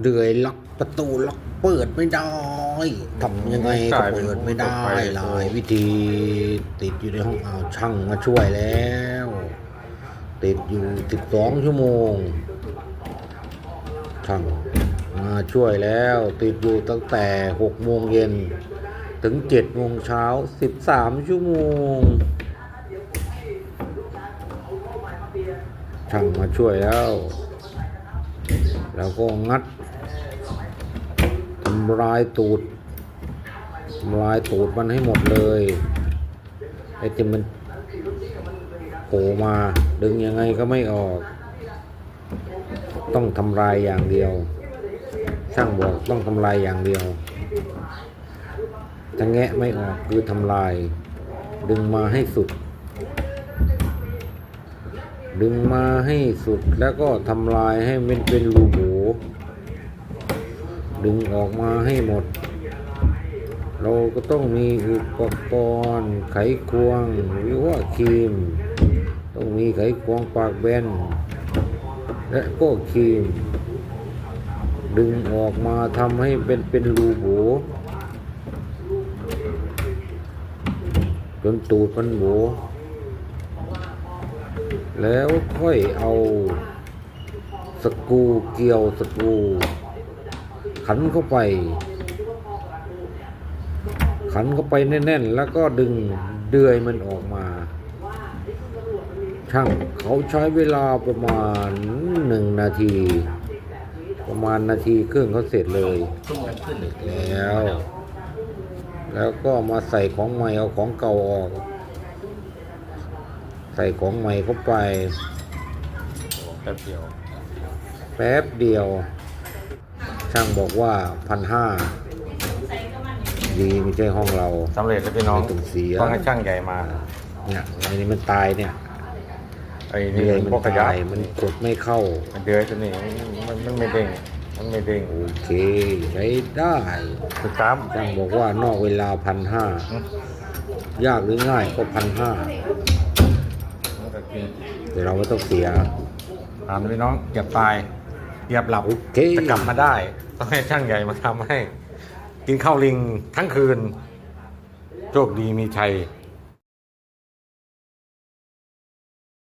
เดือยล็อกประตูล็อกเปิดไม่ได้ทำยังไงก็เปิดไม่ได้หลายวิธีติดอยู่ในห้องเอาช่างมาช่วยแล้ว ติดอยู่สิบสองชั่วโมงช่างมาช่วยแล้ว ติดอยู่ตั้งแต่หกโมงเย็นถึงเจ็ดโมงเช้าสิบสามชั่วโมงช่างมาช่วยแล้ว แล้วก็งัด ทำลายตูดทำลายตูดมันให้หมดเลยไอ้ที่มันโผล่มาดึงยังไงก็ไม่ออก ต้องทำลายอย่างเดียว ช่างบอกต้องทำลายอย่างเดียวถ้าแงะไม่ออกคือทำลาย ดึงมาให้สุด ดึงมาให้สุดแล้วก็ทำลายให้มันเป็นรูโบ ดึงออกมาให้หมด เราก็ต้องมีอุปกรณ์ไขควงหรือว่าครีม ต้องมีไขควงปากแบน และก็ครีม ดึงออกมาทำให้เป็นเป็นรูโบจนตูดมันโบแล้วค่อยเอาสกูเกี่ยวสกู ขันเข้าไป ขันเข้าไปแน่น ๆ แล้วก็ดึงเดือยมันออกมา ช่างเขาใช้เวลาประมาณหนึ่งนาที ประมาณนาทีครึ่งเขาเสร็จเลยแล้ว แล้วก็มาใส่ของใหม่เอาของเก่าออก ใส่ของใหม่เข้าไปแป๊บเดียวแป๊บเดียว ช่างบอกว่าพันห้าดีไม่ใช่ห้องเราสำเร็จแล้วพี่น้องไม่ต้องเสียต้องให้ช่างใหญ่มา เนี่ยไอ้นี่มันตายเนี่ยไอ้นี่เดือยมันพวกขยะตายมันกดไม่เข้าเดือยตัวนี้มันมันไม่เด้งมันไม่เด้งโอเคใช้ได้คือครับช่างบอกว่านอกเวลาพันห้ายากหรือง่ายก็พันห้าแต่เราไม่ต้องเสียถามพี่น้องเกือบตาย เกือบหลับโอเคจะกลับมาได้ ต้องให้ช่างใหญ่มาทำให้ กินข้าวลิงทั้งคืน โชคดีมีชัย